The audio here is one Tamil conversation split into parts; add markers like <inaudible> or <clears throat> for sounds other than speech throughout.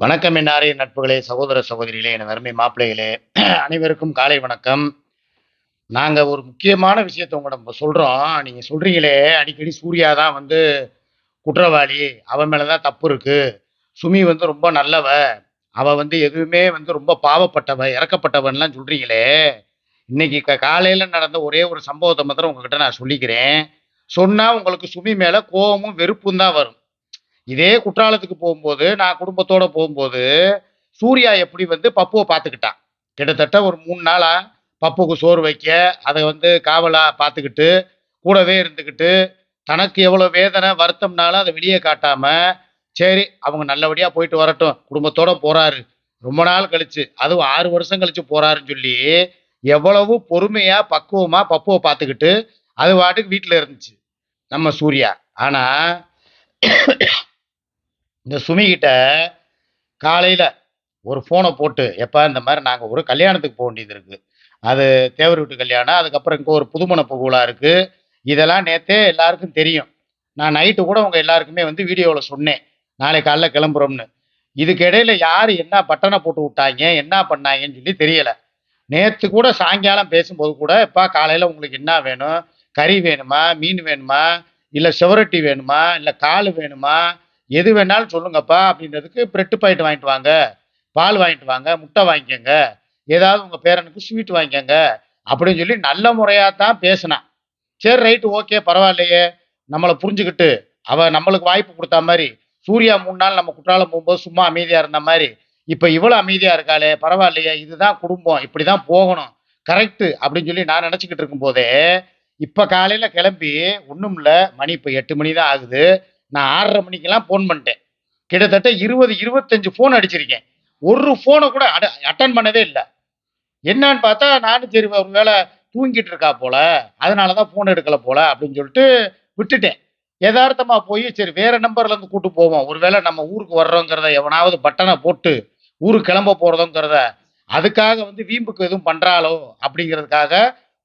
வணக்கம் என்னாரே நட்புகளே சகோதர சகோதரிகளே என் அருமை மாப்பிள்ளைகளே. அனைவருக்கும் காலை வணக்கம். நாங்கள் ஒரு முக்கியமான விஷயத்தை உங்கள்கிட்ட சொல்கிறோம் நீங்கள் சொல்கிறீங்களே அடிக்கடி சூர்யா தான் வந்து குற்றவாளி. அவன் மேலே தான் தப்பு இருக்குது சுமி வந்து ரொம்ப நல்லவ. அவள் வந்து எதுவுமே வந்து ரொம்ப பாவப்பட்டவ இறக்கப்பட்டவன்லாம் சொல்கிறீங்களே இன்னைக்கு க காலையில் நடந்த ஒரே ஒரு சம்பவத்தை மாத்திரம் உங்ககிட்ட நான் சொல்லிக்கிறேன். சொன்னால் உங்களுக்கு சுமி மேலே கோபமும் வெறுப்பும் தான் வரும். இதே குற்றாலத்துக்கு போகும்போது நான் குடும்பத்தோட போகும்போது சூர்யா எப்படி வந்து பப்புவை பார்த்துக்கிட்டான் கிட்டத்தட்ட ஒரு மூணு நாளா பப்புக்கு சோறு வைக்க அதை வந்து காவலா பார்த்துக்கிட்டு கூடவே இருந்துக்கிட்டு தனக்கு எவ்வளோ வேதனை வருத்தம்னாலும் அதை வெளியே காட்டாம சரி அவங்க நல்லபடியாக போயிட்டு வரட்டும் குடும்பத்தோட போறாரு. ரொம்ப நாள் கழிச்சு அதுவும் ஆறு வருஷம் கழிச்சு போறாருன்னு சொல்லி எவ்வளவு பொறுமையா பக்குவமா பப்புவை பார்த்துக்கிட்டு அது பாட்டுக்கு வீட்டில் இருந்துச்சு நம்ம சூர்யா. ஆனால் இந்த சுமிகிட்ட காலையில் ஒரு ஃபோனை போட்டு எப்போ இந்த மாதிரி நாங்கள் ஒரு கல்யாணத்துக்கு போக வேண்டியது இருக்குது அது தேவர் வீட்டு கல்யாணம் அதுக்கப்புறம் இங்கே ஒரு புதுமண புகழாக இருக்குது இதெல்லாம் நேற்றே எல்லாருக்கும் தெரியும். நான் நைட்டு கூட உங்கள் எல்லாருக்குமே வந்து வீடியோவில் சொன்னேன். நாளை காலைல கிளம்புறோம்னு. இதுக்கு இடையில யார் என்ன பட்டனை போட்டு விட்டாங்க என்ன பண்ணாங்கன்னு சொல்லி தெரியலை. நேற்று கூட சாயங்காலம் பேசும்போது கூட இப்போ காலையில் உங்களுக்கு என்ன வேணும்? கறி வேணுமா? மீன் வேணுமா? இல்லை செவரட்டி வேணுமா? இல்லை கால் வேணுமா? எது வேணாலும் சொல்லுங்கப்பா அப்படின்றதுக்கு பிரெட்டு பாயிண்ட் வாங்கிட்டு வாங்க பால் வாங்கிட்டு வாங்க முட்டை வாங்கிக்கோங்க ஏதாவது உங்கள் பேரனுக்கு ஸ்வீட் வாங்கிக்கோங்க அப்படின்னு சொல்லி நல்ல முறையாக தான் பேசினான் சரி ரைட்டு ஓகே பரவாயில்லையே. நம்மளை புரிஞ்சுக்கிட்டு அவள் நம்மளுக்கு வாய்ப்பு கொடுத்தா மாதிரி சூர்யா மூணு நாள் நம்ம குற்றாலம் போகும்போது சும்மா அமைதியாக இருந்த மாதிரி இப்போ இவ்வளோ அமைதியாக இருக்காளே பரவாயில்லையே இதுதான் குடும்பம் இப்படி தான் போகணும் கரெக்டு அப்படின்னு சொல்லி நான் நினச்சிக்கிட்டு இருக்கும்போதே இப்போ காலையில் கிளம்பி ஒன்றும் இல்லை மணி இப்போ எட்டு மணி தான் ஆகுது நான் ஆறரை மணிக்கெல்லாம் ஃபோன் பண்ணிட்டேன். கிட்டத்தட்ட இருபது இருபத்தஞ்சு ஃபோன் அடிச்சிருக்கேன். ஒரு ஃபோனை கூட அட அட்டன் பண்ணவே இல்லை. என்னன்னு பார்த்தா நானும் சரி ஒரு வேளை தூங்கிட்டு இருக்கா போல அதனால தான் ஃபோன் எடுக்கல போல அப்படின்னு சொல்லிட்டு விட்டுட்டேன். யதார்த்தமாக போய் சரி வேற நம்பர்லேருந்து கூட்டு போவோம். ஒருவேளை நம்ம ஊருக்கு வர்றோங்கிறத எவனாவது பட்டனை போட்டு ஊருக்கு கிளம்ப போகிறதோங்கிறத அதுக்காக வந்து வீம்புக்கு எதுவும் பண்ணுறாளோ அப்படிங்கிறதுக்காக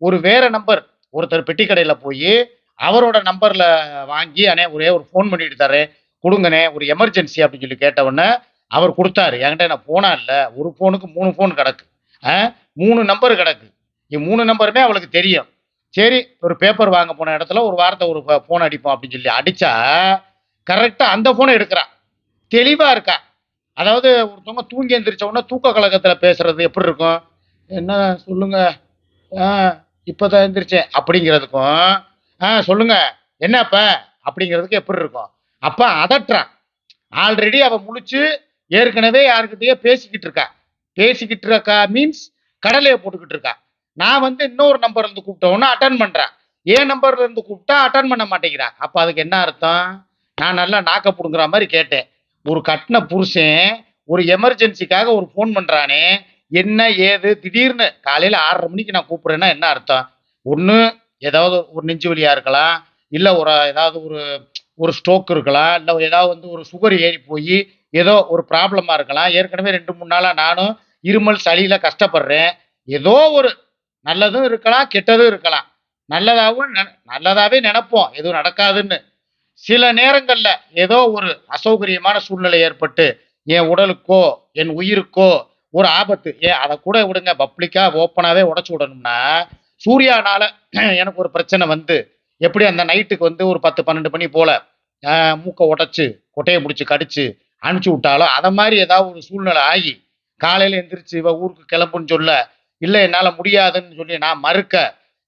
ஒரு வேற நம்பர் ஒருத்தர் பெட்டி கடையில் போய் அவரோட நம்பர்ல வாங்கி அண்ணே ஒரே ஒரு ஃபோன் பண்ணிட்டு தரேன். கொடுங்கண்ணே ஒரு எமர்ஜென்சி அப்படின்னு சொல்லி கேட்ட உடனே அவர் கொடுத்தாரு. என்கிட்ட நான் போனா இல்லை. ஒரு ஃபோனுக்கு மூணு ஃபோன் கிடக்கு. ஆ, மூணு நம்பர் கிடக்கு. இ- மூணு நம்பருமே அவளுக்கு தெரியும். சரி ஒரு பேப்பர் வாங்க போன இடத்துல ஒரு வாரத்தை ஒரு ஃபோன் அடிப்போம் அப்படின்னு சொல்லி அடித்தா கரெக்டாக அந்த ஃபோனை எடுக்கிறான் தெளிவாக இருக்கா. அதாவது ஒருத்தவங்க தூங்கி எந்திரிச்ச உடனே தூக்க கழகத்தில் பேசுறது எப்படி இருக்கும்? என்ன சொல்லுங்க? இப்போ தான் எந்திரிச்சேன். அப்படிங்கிறதுக்கும் ஆ சொல்லுங்க. என்னப்ப? அப்படிங்கிறதுக்கு எப்படி இருக்கும்? அப்ப அதட்டுறான். ஆல்ரெடி அவள் முழிச்சு ஏற்கனவே யாருக்கிட்டயோ பேசிக்கிட்டு இருக்கா. பேசிக்கிட்டு இருக்கா மீன்ஸ் கடலையை போட்டுக்கிட்டு இருக்கா. நான் வந்து இன்னொரு நம்பர்ல இருந்து கூப்பிட்டோன்னா அட்டன் பண்றேன். ஏன் நம்பர்ல இருந்து கூப்பிட்டா அட்டன் பண்ண மாட்டேங்கிறா. அப்ப அதுக்கு என்ன அர்த்தம்? நான் நல்லா நாக்க புடுங்குற மாதிரி கேட்டேன். ஒரு கட்டின புருஷன் ஒரு எமர்ஜென்சிக்காக ஒரு ஃபோன் பண்றானே. என்ன ஏது திடீர்னு காலையில ஆறரை மணிக்கு நான் கூப்பிடுறேன்னா என்ன அர்த்தம்? ஒன்று ஏதாவது ஒரு நெஞ்சு வலியா இருக்கலாம் இல்லை ஒரு ஏதாவது ஒரு ஒரு ஸ்ட்ரோக் இருக்கலாம் இல்லை ஏதாவது வந்து ஒரு சுகர் ஏறி போய் ஏதோ ஒரு ப்ராப்ளமாக இருக்கலாம். ஏற்கனவே ரெண்டு மூணு நாளாக நானும் இருமல் சளியில கஷ்டப்படுறேன். ஏதோ ஒரு நல்லதும் இருக்கலாம் கெட்டதும் இருக்கலாம். நல்லதாகவும் நெ- நினப்போம். எதுவும் நடக்காதுன்னு. சில நேரங்களில் ஏதோ ஒரு அசௌகரியமான சூழ்நிலை ஏற்பட்டு என் உடலுக்கோ என் உயிருக்கோ ஒரு ஆபத்து ஏன் அதை கூட விடுங்க பப்ளிக்காக ஓப்பனாகவே உடச்சி விடணும்னா சூர்யானால <clears throat> எனக்கு ஒரு பிரச்சனை வந்து எப்படி அந்த நைட்டுக்கு வந்து ஒரு பத்து பன்னெண்டு மணி போல மூக்கை உடைச்சு கொட்டையை முடிச்சு கடிச்சு அனுப்பிச்சு விட்டாலோ அதை மாதிரி ஏதாவது ஒரு சூழ்நிலை ஆகி காலையில எந்திரிச்சு இவ ஊருக்கு கிளம்புன்னு சொல்ல இல்லை என்னால் முடியாதுன்னு சொல்லி நான் மறுக்க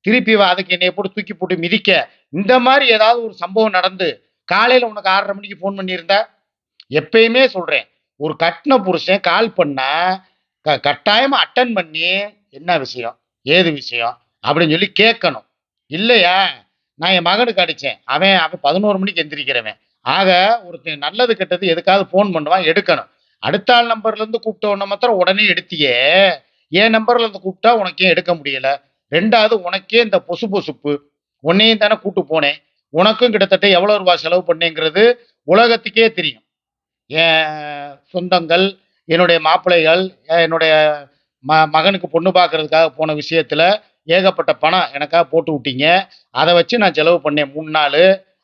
திருப்பி இவ அதுக்கு என்னை போட்டு தூக்கி போட்டு மிதிக்க இந்த மாதிரி ஏதாவது ஒரு சம்பவம் நடந்து காலையில உனக்கு ஆறரை மணிக்கு ஃபோன் பண்ணியிருந்தா? எப்பயுமே சொல்றேன் ஒரு கட்டின புருஷன் கால் பண்ணா க கட்டாயமா அட்டன் பண்ணி என்ன விஷயம்? ஏது விஷயம்? அப்படின்னு சொல்லி கேட்கணும். இல்லையா? நான் என் மகனுக்கு அடித்தேன் அவன் அவன் பதினோரு மணிக்கு எந்திரிக்கிறவன். ஆக ஒருத்தன் நல்லது கெட்டது எதுக்காவது ஃபோன் பண்ணுவான் எடுக்கணும். அடுத்த ஆள் நம்பர்லேருந்து கூப்பிட்ட உடனே மாத்திரம் உடனே எடுத்தியே. என் நம்பர்லேருந்து கூப்பிட்டா உனக்கே எடுக்க முடியல. ரெண்டாவது உனக்கே இந்த பொசு பொசுப்பு உன்னையும் தானே கூட்டு போனேன். உனக்கும் கிட்டத்தட்ட எவ்வளோ ரூபா செலவு பண்ணேங்கிறது உலகத்துக்கே தெரியும். என் சொந்தங்கள் என்னுடைய மாப்பிள்ளைகள் என்னுடைய ம மகனுக்கு பொண்ணு பார்க்கறதுக்காக போன விஷயத்தில் ஏகப்பட்ட பணம் எனக்காக போட்டு விட்டீங்க. அதை வச்சு நான் செலவு பண்ணேன் மூணு நாள்.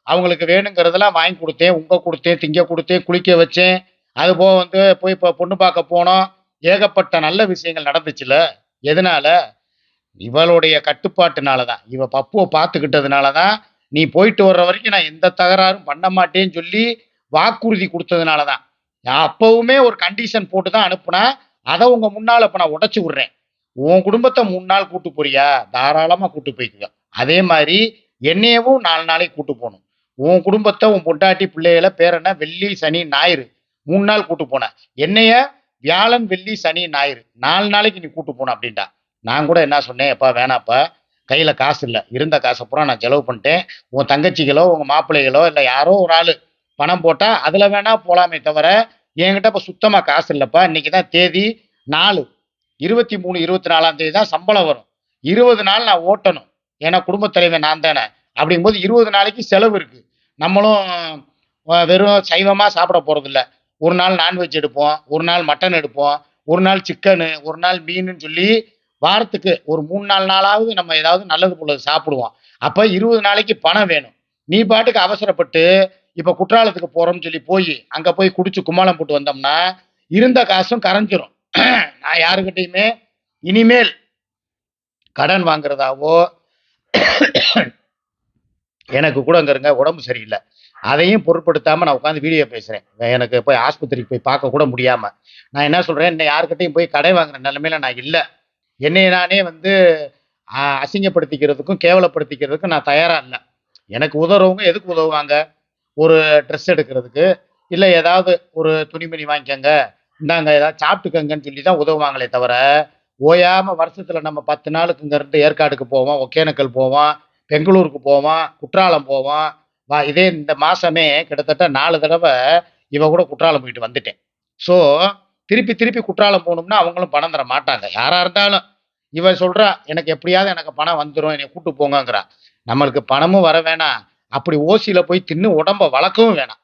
அவங்களுக்கு வேணுங்கிறதெல்லாம் வாங்கி கொடுத்தேன். உங்க கொடுத்தேன் திங்க கொடுத்தேன் குளிக்க வச்சேன். அது போக வந்து போய் இப்போ பொண்ணு பார்க்க போனோம். ஏகப்பட்ட நல்ல விஷயங்கள் நடந்துச்சுல. எதனால? இவளுடைய கட்டுப்பாட்டுனால தான் இவ பப்புவை பார்த்துக்கிட்டதுனால தான் நீ போயிட்டு வர்ற வரைக்கும் நான் எந்த தகராறும் பண்ண மாட்டேன்னு சொல்லி வாக்குறுதி கொடுத்ததுனால தான் நான் அப்பவுமே ஒரு கண்டிஷன் போட்டு தான் அனுப்புனா அதை உங்க முன்னால் இப்போ நான் உடச்சி விட்றேன். உன் குடும்பத்தை மூணு நாள் கூட்டு போறியா? தாராளமாக கூட்டு போய்க்குங்க. அதே மாதிரி என்னையவும் நாலு நாளைக்கு கூட்டு போகணும். உன் குடும்பத்தை உன் பொண்டாட்டி பிள்ளைகளை பேரன வெள்ளி சனி ஞாயிறு. மூணு நாள் கூட்டு போனேன் என்னைய வியாழன் வெள்ளி சனி ஞாயிறு. நாலு நாளைக்கு நீ கூட்டு போன அப்படின்ட்டா நான் கூட என்ன சொன்னேன்? எப்பா வேணாப்பா. கையில் காசு இல்லை. இருந்த காசை பூரா நான் செலவு பண்ணிட்டேன். உன் தங்கச்சிகளோ உங்கள் மாப்பிள்ளைகளோ இல்லை யாரோ ஒரு ஆள் பணம் போட்டால் அதில் வேணா போகலாமே தவிர என்கிட்ட இப்போ சுத்தமாக காசு இல்லைப்பா. இன்னைக்கு தான் தேதி நாலு. இருபத்தி மூணு இருபத்தி நாலாம் தேதி தான் சம்பளம் வரும். இருபது நாள் நான் ஓட்டணும். ஏன்னா குடும்பத் தலைவன் நான் தானே. அப்படிங்கும்போது இருபது நாளைக்கு செலவு இருக்குது நம்மளும் வெறும் சைவமாக சாப்பிட போகிறதில்ல ஒரு நாள் நான்வெஜ் எடுப்போம். ஒரு நாள் மட்டன் எடுப்போம். ஒரு நாள் சிக்கனு ஒரு நாள் மீனுன்னு சொல்லி வாரத்துக்கு ஒரு மூணு நாலு நாளாவது நம்ம ஏதாவது நல்லது போலது சாப்பிடுவோம். அப்போ இருபது நாளைக்கு பணம் வேணும். நீ பாட்டுக்கு அவசரப்பட்டு இப்போ குற்றாலத்துக்கு போகிறோம்னு சொல்லி போய் அங்கே போய் குடிச்சு கும்மாளம் போட்டு வந்தோம்னா இருந்த காசும் கரைஞ்சிரும். நான் யாருக்கிட்டையுமே இனிமேல் கடன் வாங்குறதாவோ எனக்கு கூட அங்கருங்க உடம்பு சரியில்லை. அதையும் பொருட்படுத்தாம நான் உட்காந்து வீடியோ பேசுகிறேன் எனக்கு போய் ஆஸ்பத்திரிக்கு போய் பார்க்க கூட முடியாமல் நான் என்ன சொல்கிறேன் இன்னும் யாருக்கிட்டையும் போய் கடை வாங்குற நிலமையில நான் இல்லை. என்னை நானே வந்து அசிங்கப்படுத்திக்கிறதுக்கும் கேவலப்படுத்திக்கிறதுக்கும் நான் தயாராக இல்லை. எனக்கு உதவுறவங்க எதுக்கு உதவுவாங்க? ஒரு ட்ரெஸ் எடுக்கிறதுக்கு இல்லை ஏதாவது ஒரு துணிமணி வாங்கிக்கங்க. இந்தாங்க ஏதாவது சாப்பிட்டுக்கங்கன்னு சொல்லி தான் உதவுவாங்களே தவிர ஓயாமல் வருஷத்தில் நம்ம பத்து நாளுக்கு இங்க இருந்து ஏற்காடுக்கு போவோம் ஒகேனக்கல் போவோம் பெங்களூருக்கு போவோம் குற்றாலம் போவோம். வா இதே இந்த மாதமே கிட்டத்தட்ட நாலு தடவை இவ கூட குற்றாலம் போயிட்டு வந்துட்டேன். ஸோ திருப்பி திருப்பி குற்றாலம் போகணும்னா அவங்களும் பணம் தர மாட்டாங்க. யாராக இருந்தாலும் இவ சொல்கிறா எனக்கு எப்படியாவது எனக்கு பணம் வந்துடும் என்னை கூட்டு போங்கங்கிறா. நம்மளுக்கு பணமும் வர வேணாம். அப்படி ஓசியில் போய் தின்னு உடம்ப வளர்க்கவும் வேணாம்.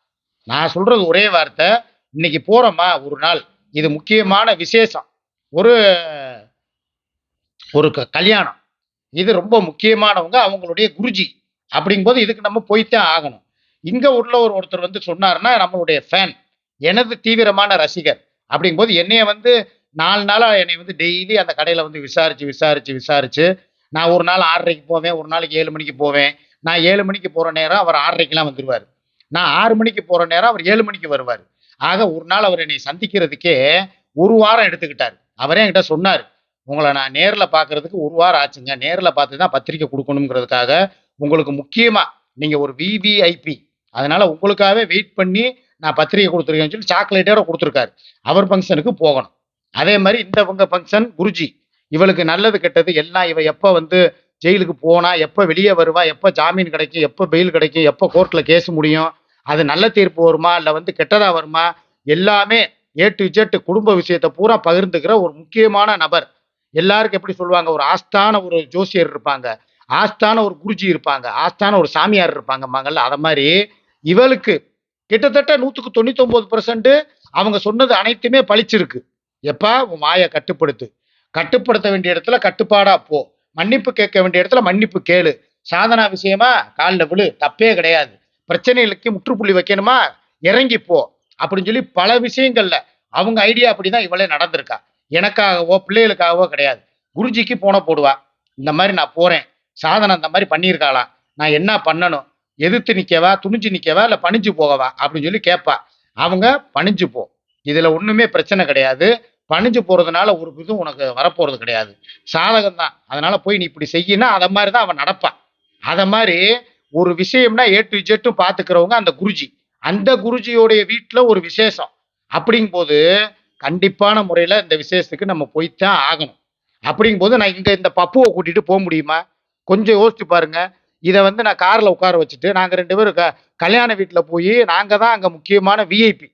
நான் சொல்கிறது ஒரே வார்த்தை இன்னைக்கு போறோமா? ஒரு நாள். இது முக்கியமான விசேஷம். ஒரு ஒரு க- கல்யாணம். இது ரொம்ப முக்கியமானவங்க அவங்களுடைய குருஜி. அப்படிங்கும்போது இதுக்கு நம்ம போய்த்தான் ஆகணும். இங்கே உள்ள ஒரு ஒருத்தர் வந்து சொன்னாருன்னா நம்மளுடைய ஃபேன் எனது தீவிரமான ரசிகர். அப்படிங்கும்போது என்னைய வந்து நாலு நாளாக என்னை வந்து டெய்லி அந்த கடையில் வந்து விசாரித்து விசாரித்து விசாரித்து நான் ஒரு நாள் ஆறரைக்கு போவேன் ஒரு நாளைக்கு ஏழு மணிக்கு போவேன். நான் ஏழு மணிக்கு போகிற நேரம் அவர் ஆறரைக்கெலாம் வந்துடுவார் நான் ஆறு மணிக்கு போகிற நேரம் அவர் ஏழு மணிக்கு வருவார். ஆக ஒரு நாள் அவர் என்னை சந்திக்கிறதுக்கே ஒரு வாரம் எடுத்துக்கிட்டார். அவரே என்கிட்ட சொன்னார் உங்களை நான் நேரில் பார்க்கறதுக்கு ஒரு வாரம் ஆச்சுங்க. நேரில் பார்த்து தான் பத்திரிக்கை கொடுக்கணுங்கிறதுக்காக உங்களுக்கு முக்கியமாக நீங்கள் ஒரு விவிஐபி அதனால உங்களுக்காகவே வெயிட் பண்ணி நான் பத்திரிக்கை கொடுத்துருக்கேன்னு சொல்லி சாக்லேட்டோட கொடுத்துருக்காரு. அவர் ஃபங்க்ஷனுக்கு போகணும். அதே மாதிரி இந்த உங்கள் ஃபங்க்ஷன் குருஜி இவளுக்கு நல்லது கெட்டது எல்லாம் இவ எப்போ வந்து ஜெயிலுக்கு போனா எப்போ வெளியே வருவா எப்போ ஜாமீன் கிடைக்கும் எப்போ பெயில் கிடைக்கும் எப்போ கோர்ட்டில் கேஸ் முடியும் அது நல்ல தீர்ப்பு வருமா இல்லை வந்து கெட்டதா வருமா எல்லாமே ஏ டு ஜெட் குடும்ப விஷயத்தை பூரா பகிர்ந்துக்கிற ஒரு முக்கியமான நபர். எல்லாருக்கும் எப்படி சொல்லுவாங்க ஒரு ஆஸ்தான ஒரு ஜோசியர் இருப்பாங்க ஆஸ்தான ஒரு குருஜி இருப்பாங்க ஆஸ்தான ஒரு சாமியார் இருப்பாங்க மங்கள்ல அதை மாதிரி இவளுக்கு கிட்டத்தட்ட நூற்றுக்கு தொண்ணூத்தொம்பது பர்சன்ட் அவங்க சொன்னது அனைத்துமே பளிச்சிருக்கு எப்பா உன் வாயை கட்டுப்படுத்து. கட்டுப்படுத்த வேண்டிய இடத்துல கட்டுப்பாடா போ. மன்னிப்பு கேட்க வேண்டிய இடத்துல மன்னிப்பு கேளு. சாதனா விஷயமா காலில் விழு. தப்பே கிடையாது. பிரச்சனைகளுக்கு முற்றுப்புள்ளி வைக்கணுமா? இறங்கிப்போ அப்படின்னு சொல்லி பல விஷயங்கள்ல அவங்க ஐடியா அப்படிதான் இவளே நடந்திருக்கா. எனக்காகவோ பிள்ளைகளுக்காகவோ கிடையாது. குருஜிக்கு போன போடுவா. இந்த மாதிரி நான் போறேன். சாதனை அந்த மாதிரி பண்ணியிருக்காளாம் நான் என்ன பண்ணணும்? எதிர்த்து நிக்கவா? துணிஞ்சு நிக்கவா? இல்ல பணிஞ்சு போகவா? அப்படின்னு சொல்லி கேட்பா. அவங்க பணிஞ்சு போ. இதுல ஒண்ணுமே பிரச்சனை கிடையாது. பணிஞ்சு போறதுனால ஒரு இதுவும் உனக்கு வரப்போறது கிடையாது. சாதகம் தான் அதனால போய் நீ இப்படி செய்யினா அதை மாதிரி தான் அவன் நடப்பான். அதை மாதிரி ஒரு விஷயம்னா ஏ டு ஜெட்டும் பார்த்துக்கிறவங்க அந்த குருஜி. அந்த குருஜியோடைய வீட்டில் ஒரு விசேஷம். அப்படிங்கும்போது கண்டிப்பான முறையில் இந்த விசேஷத்துக்கு நம்ம போய்த்தான் ஆகணும். அப்படிங்கும்போது நான் இங்கே இந்த பப்புவை கூட்டிகிட்டு போக முடியுமா? கொஞ்சம் யோசிச்சு பாருங்க. இதை வந்து நான் காரில் உட்கார வச்சுட்டு நாங்கள் ரெண்டு பேரும் க- கல்யாண வீட்டில் போய் நாங்கள் தான் அங்கே முக்கியமான விஐபி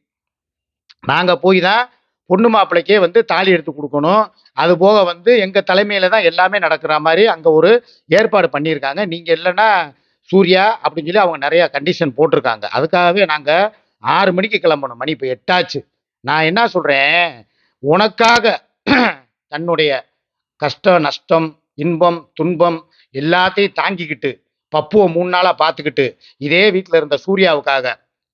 நாங்கள் போய் தான் பொண்ணு மாப்பிள்ளைக்கே வந்து தாலி எடுத்து கொடுக்கணும். அது போக வந்து எங்கள் தலைமையில் தான் எல்லாமே நடக்கிற மாதிரி அங்கே ஒரு ஏற்பாடு பண்ணியிருக்காங்க. நீங்கள் இல்லைன்னா சூர்யா அப்படின்னு சொல்லி அவங்க நிறையா கண்டிஷன் போட்டிருக்காங்க. அதுக்காகவே நாங்கள் ஆறு மணிக்கு கிளம்பணும். மணி இப்போ எட்டாச்சு. நான் என்ன சொல்கிறேன் உனக்காக <clears throat> தன்னுடைய கஷ்டம் நஷ்டம் இன்பம் துன்பம் எல்லாத்தையும் தாங்கிக்கிட்டு பப்புவை மூணு நாளாக பார்த்துக்கிட்டு இதே வீட்டில் இருந்த சூர்யாவுக்காக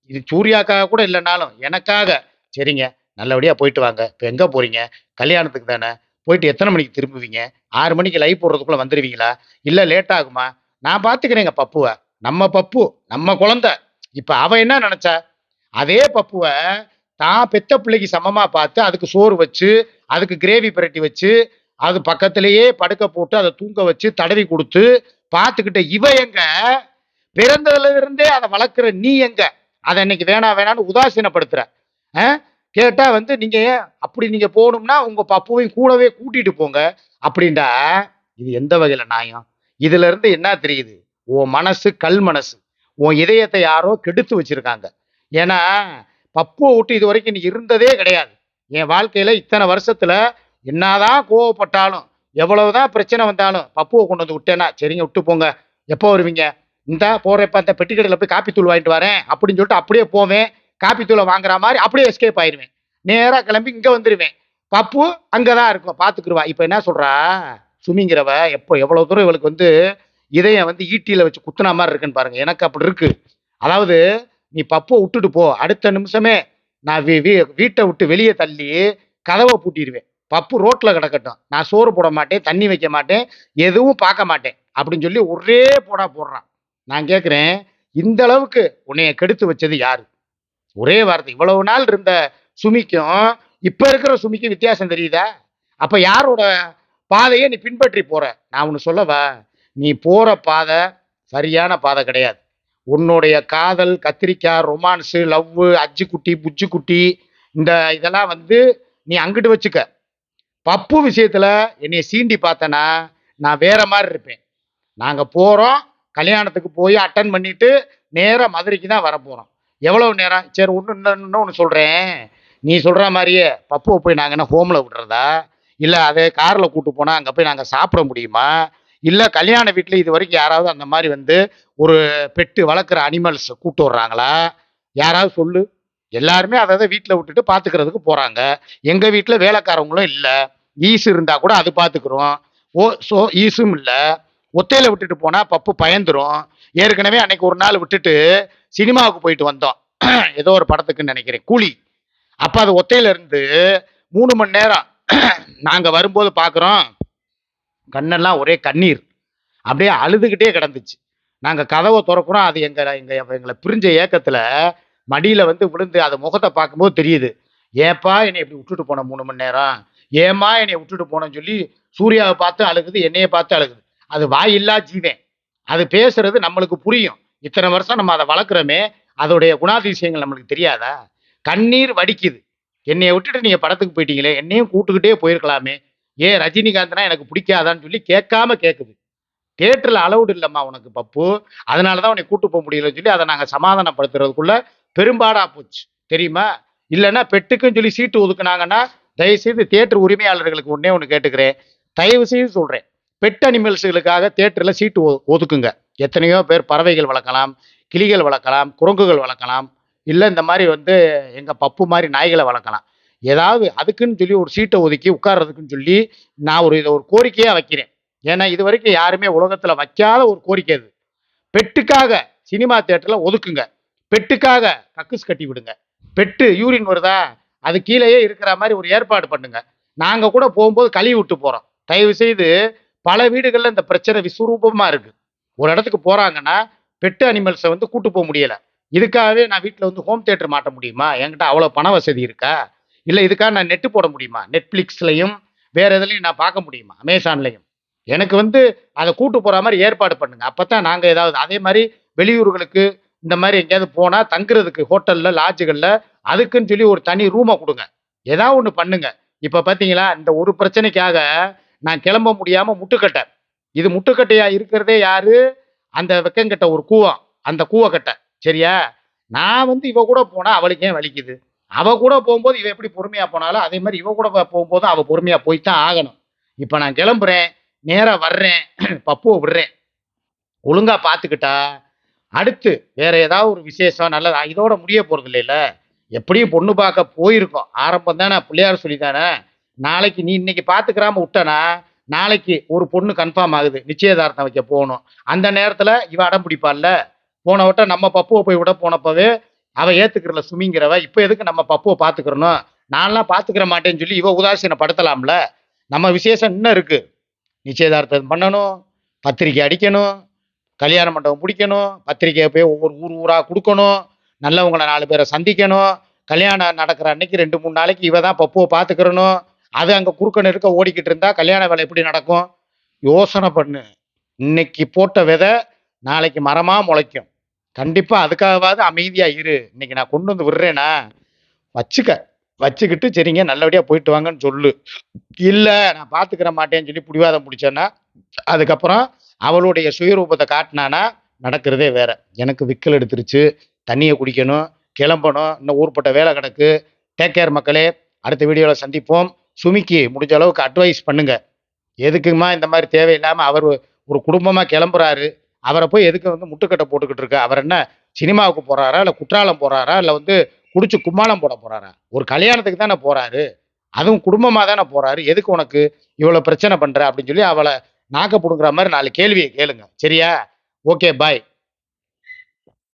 இது சூர்யாக்காக கூட இல்லைனாலும் எனக்காக சரிங்க நல்லபடியாக போயிட்டு வாங்க. இப்போ எங்கே போகிறீங்க கல்யாணத்துக்கு தானே? போயிட்டு எத்தனை மணிக்கு திரும்புவீங்க? ஆறு மணிக்கு லைவ் போடுறதுக்குள்ளே வந்துடுவீங்களா இல்லை லேட் ஆகுமா? நான் பார்த்துக்கிறேங்க பப்புவை. நம்ம பப்பு நம்ம குழந்தை. இப்போ அவ என்ன நினச்சா? அதே பப்புவை தான் பெத்த பிள்ளைக்கு சமமாக பார்த்து அதுக்கு சோறு வச்சு அதுக்கு கிரேவி பிரட்டி வச்சு அது பக்கத்திலேயே படுக்க போட்டு அதை தூங்க வச்சு தடவி கொடுத்து பார்த்துக்கிட்ட இவ எங்க? பிறந்ததுல இருந்தே அதை வளர்க்குற நீ எங்க? அதை இன்னைக்கு வேணாம் வேணான்னு உதாசீனப்படுத்துற. ஆ? கேட்டா வந்து நீங்க அப்படி நீங்க போகணும்னா உங்க பப்புவையும் கூடவே கூட்டிட்டு போங்க அப்படின்டா இது எந்த வகையில நியாயம்? இதுல இருந்து என்ன தெரியுது? உன் மனசு கல் மனசு. உன் இதயத்தை யாரோ கெடுத்து வச்சிருக்காங்க. ஏன்னா பப்புவை விட்டு இது வரைக்கும் நீ இருந்ததே கிடையாது. என் வாழ்க்கையில இத்தனை வருஷத்துல என்னதான் கோவப்பட்டாலும் எவ்வளவுதான் பிரச்சனை வந்தாலும் பப்புவை கொண்டு வந்து விட்டேன்னா சரிங்க விட்டு போங்க. எப்போ வருவீங்க? இந்தா போறப்ப அந்த பெட்டி கடையில் போய் காப்பி தூள் வாங்கிட்டு வரேன் அப்படின்னு சொல்லிட்டு அப்படியே போவேன். காப்பி தூளை வாங்குற மாதிரி அப்படியே எஸ்கேப் ஆயிடுவேன் நேராக கிளம்பி இங்கே வந்துடுவேன் பப்பு அங்கதான் இருக்கும் பாத்துக்குருவா. இப்போ என்ன சொல்கிறா சுமிங்கிறவ எப்போ எவ்வளவு தூரம் இவளுக்கு வந்து இதயம் வந்து ஈட்டியில வச்சு குத்துனா மாதிரி இருக்குன்னு பாருங்க. எனக்கு அப்படி இருக்கு. அதாவது நீ பப்போ விட்டுட்டு போ. அடுத்த நிமிஷமே நான் வீ வீ- வீட்டை விட்டு வெளியே தள்ளி கதவை பூட்டிடுவேன் பப்பு ரோட்ல கிடக்கட்டும். நான் சோறு போட மாட்டேன் தண்ணி வைக்க மாட்டேன் எதுவும் பார்க்க மாட்டேன். அப்படின்னு சொல்லி ஒரே போடா போடுறான். நான் கேட்குறேன் இந்த அளவுக்கு உன்னைய கெடுத்து வச்சது யாரு? ஒரே வார்த்தை. இவ்வளவு நாள் இருந்த சுமிக்கும் இப்ப இருக்கிற சுமிக்கும் வித்தியாசம் தெரியுதா? அப்ப யாரோட பாதையை நீ பின்பற்றி போற. நான் ஒன்று சொல்லவா? நீ போற பாதை சரியான பாதை கிடையாது. உன்னுடைய காதல் கத்திரிக்காய் ரொமான்ஸு லவ்வு அஜ்ஜு புஜ்ஜுக்குட்டி இந்த இதெல்லாம் வந்து நீ அங்கிட்டு வச்சுக்க. பப்பு விஷயத்தில் என்னை சீண்டி பார்த்தனா நான் வேற மாதிரி இருப்பேன். நாங்கள் போகிறோம் கல்யாணத்துக்கு போய் அட்டன் பண்ணிட்டு நேராக மதுரைக்கு தான் வர போகிறோம் எவ்வளோ நேரம்? சரி ஒன்று இன்னொன்று ஒன்று சொல்கிறேன் நீ சொல்கிற மாதிரியே பப்புவை போய் நாங்கள் என்ன ஹோமில் விடுறதா? இல்லை அதே காரில் கூட்டு போனால் அங்கே போய் நாங்கள் சாப்பிட முடியுமா? இல்லை கல்யாண வீட்டில் இது வரைக்கும் யாராவது அந்த மாதிரி வந்து ஒரு பெட்டு வளர்க்குற அனிமல்ஸ் கூட்டு வர்றாங்களா? யாராவது சொல்லு. எல்லாருமே அதை அதை வீட்டில் விட்டுட்டு பார்த்துக்கிறதுக்கு போகிறாங்க எங்கள் வீட்டில் வேலைக்காரவங்களும் இல்லை. ஈசு இருந்தால் கூட அது பார்த்துக்குறோம் ஓ ஸோ ஈஸும் இல்லை. ஒத்தையில் விட்டுட்டு போனால் பப்பு பயந்துரும். ஏற்கனவே அன்னைக்கு ஒரு நாள் விட்டுட்டு சினிமாவுக்கு போயிட்டு வந்தோம். ஏதோ ஒரு படத்துக்குன்னு நினைக்கிறேன். கூலி. அப்போ அது ஒத்தையில இருந்து மூணு மணி நேரம் நாங்கள் வரும்போது பார்க்குறோம் கண்ணெல்லாம் ஒரே கண்ணீர். அப்படியே அழுதுகிட்டே கிடந்துச்சு. நாங்கள் கதவை திறக்கிறோம் அது எங்க எங்க எங்களை பிரிஞ்ச ஏக்கத்தில் மடியில் வந்து விழுந்து அது முகத்தை பார்க்கும்போது தெரியுது. ஏப்பா என்னை இப்படி விட்டுட்டு போன மூணு மணி நேரம்? ஏம்மா என்னை விட்டுட்டு போனேன்னு சொல்லி சூர்யாவை பார்த்து அழுகுது என்னையை பார்த்து அழுகுது. அது வாயில்லா ஜீவன். அது பேசுறது நம்மளுக்கு புரியும். இத்தனை வருஷம் நம்ம அதை வளர்க்குறோமே அதோடைய குணாதிசயங்கள் நம்மளுக்கு தெரியாதா? கண்ணீர் வடிக்குது. என்னைய விட்டுட்டு நீங்க படத்துக்கு போயிட்டீங்களே என்னையும் கூட்டுக்கிட்டே போயிருக்கலாமே. ஏன் ரஜினிகாந்த்னா எனக்கு பிடிக்காதான்னு சொல்லி கேட்காம கேட்குது தேட்டரில் அலவுடு இல்லைம்மா உனக்கு பப்பு. அதனால தான் உன்னை கூட்டு போக முடியலன்னு சொல்லி அதை நாங்கள் சமாதானப்படுத்துறதுக்குள்ள பெரும்பாடாக போச்சு. தெரியுமா? இல்லைன்னா பெட்டுக்குன்னு சொல்லி சீட்டு ஒதுக்குனாங்கன்னா தயவுசெய்து தேட்டர் உரிமையாளர்களுக்கு ஒன்றே ஒன்று கேட்டுக்கிறேன். தயவு செய்து சொல்கிறேன் பெட் அனிமல்ஸுகளுக்காக தேட்டரில் சீட்டு ஒ- ஒதுக்குங்க. எத்தனையோ பேர் பறவைகள் வளர்க்கலாம் கிளிகள் வளர்க்கலாம் குரங்குகள் வளர்க்கலாம். இல்லை இந்த மாதிரி வந்து எங்கள் பப்பு மாதிரி நாய்களை வளர்க்கலாம். ஏதாவது அதுக்குன்னு சொல்லி ஒரு சீட்டை ஒதுக்கி உட்கார்றதுக்குன்னு சொல்லி நான் ஒரு இதை ஒரு கோரிக்கையாக வைக்கிறேன். ஏன்னா இது வரைக்கும் யாருமே உலகத்தில் வைக்காத ஒரு கோரிக்கை அது. பெட்டுக்காக சினிமா தேட்டரில் ஒதுக்குங்க. பெட்டுக்காக கக்குஸ் கட்டி விடுங்க. பெட்டு யூரின் வருதா? அது கீழேயே இருக்கிற மாதிரி ஒரு ஏற்பாடு பண்ணுங்க. நாங்கள் கூட போகும்போது கழுவி விட்டு போகிறோம் தயவு செய்து பல வீடுகளில் இந்த பிரச்சனை விஸ்வரூபமாக இருக்குது ஒரு இடத்துக்கு போகிறாங்கன்னா பெட்டு அனிமல்ஸை வந்து கூட்டு போக முடியலை. இதுக்காகவே நான் வீட்டில் வந்து ஹோம் தேட்டர் மாட்ட முடியுமா? என்கிட்ட அவ்வளோ பண வசதி இருக்கா? இல்லை இதுக்காக நான் நெட்டு போட முடியுமா? நெட்ஃப்ளிக்ஸ்லையும் வேற எதுலையும் நான் பார்க்க முடியுமா? அமேசான்லையும் எனக்கு வந்து அதை கூட்டு போகிற மாதிரி ஏற்பாடு பண்ணுங்கள் அப்போ தான் நாங்கள் ஏதாவது அதே மாதிரி வெளியூர்களுக்கு இந்த மாதிரி எங்கேயாவது போனால் தங்குறதுக்கு ஹோட்டலில் லாட்ஜுகளில் அதுக்குன்னு சொல்லி ஒரு தனி ரூமை கொடுங்க. ஏதாவது ஒன்று பண்ணுங்க. இப்போ பார்த்தீங்களா இந்த ஒரு பிரச்சனைக்காக நான் கிளம்ப முடியாமல் முட்டுக்கட்டை. இது முட்டுக்கட்டையாக இருக்கிறதே யாரு? அந்த வெக்கங்கட்ட ஒரு கூவம். அந்த கூவக்கட்டை. சரியா? நான் வந்து இவ கூட போனா அவளுக்கு ஏன் வலிக்குது. அவ கூட போகும்போது இவ எப்படி பொறுமையா போனாலும் அதே மாதிரி இவ கூட போ- போகும்போதும் அவ பொறுமையா தான் ஆகணும். இப்போ நான் கிளம்புறேன் நேரா வர்றேன் <clears throat> பப்புவை விடுறேன். ஒழுங்கா பார்த்துக்கிட்டா அடுத்து வேற ஏதாவது ஒரு விசேஷம் நல்லதா இதோட முடிய போறது இல்லைல்ல. எப்படியும் பொண்ணு பார்க்க போயிருக்கோம். ஆரம்பம் தானே பிள்ளையார் சொல்லி தானே நாளைக்கு நீ இன்னைக்கு பார்த்துக்கிறாம விட்டனா நாளைக்கு ஒரு பொண்ணு கன்ஃபார்ம் ஆகுது. நிச்சயதார்த்தம் வைக்க போகணும். அந்த நேரத்தில் இவ அடம் பிடிப்பாள்ல? போன வட்டம் நம்ம பப்புவை போய் விட போனப்பவே அவள் ஏற்றுக்கிறல சுமிங்கிறவ இப்போ எதுக்கு நம்ம பப்புவை பார்த்துக்கிறணும் நான்லாம் பார்த்துக்கிற மாட்டேன்னு சொல்லி இவ உதாசீனப்படுத்தலாம்ல நம்ம விசேஷம் இன்னும் இருக்குது நிச்சயதார்த்தம் பண்ணணும்? பத்திரிக்கை அடிக்கணும்? கல்யாண மண்டபம் பிடிக்கணும் பத்திரிக்கையை போய் ஒவ்வொரு ஊர் ஊராக கொடுக்கணும்? நல்லவங்களை நாலு பேரை சந்திக்கணும்? கல்யாணம் நடக்கிற அன்னைக்கு ரெண்டு மூணு நாளைக்கு இவ தான் பப்புவை பார்த்துக்கிறணும் அது அங்கே குறுக்க இருக்க ஓடிக்கிட்டு இருந்தா கல்யாண வேலை எப்படி நடக்கும்? யோசனை பண்ணு. இன்னைக்கு போட்ட விதை நாளைக்கு மரமாக முளைக்கும். கண்டிப்பாக அதுக்காகவாவது அமைதியாக இரு. இன்னைக்கு நான் கொண்டு வந்து விடுறேனா? வச்சுக்க. வச்சுக்கிட்டு சரிங்க நல்லபடியாக போயிட்டு வாங்கன்னு சொல்லு. இல்லை நான் பார்த்துக்கிற மாட்டேன்னு சொல்லி பிடிவாதம் பிடிச்சேன்னா அதுக்கப்புறம் அவளுடைய சுயரூபத்தை காட்டினானா நடக்கிறதே வேற. எனக்கு விக்கல் எடுத்துருச்சு. தண்ணியை குடிக்கணும் கிளம்பணும். இன்னும் ஊர்பட்ட வேலை கிடக்கு. டேக் கேர் மக்களே. அடுத்த வீடியோவில் சந்திப்போம். சுமிக்கு முடிஞ்ச அளவுக்கு அட்வைஸ் பண்ணுங்க. எதுக்குமா இந்த மாதிரி தேவையில்லாமல் அவர் ஒரு குடும்பமாக கிளம்புறாரு? அவரை போய் எதுக்கு வந்து முட்டுக்கட்டை போட்டுக்கிட்டு இருக்க? அவர் என்ன சினிமாவுக்கு போறாரா? இல்லை குற்றாலம் போறாரா? இல்லை வந்து குடிச்சு கும்மாளம் போட போறாரா? ஒரு கல்யாணத்துக்கு தானே போறாரு. அதுவும் குடும்பமாக தானே போறாரு. எதுக்கு உனக்கு இவ்வளோ பிரச்சனை பண்ற? அப்படின்னு சொல்லி அவளை நாக்க பிடுங்குற மாதிரி நாலு கேள்வியை கேளுங்க. சரியா? Okay bye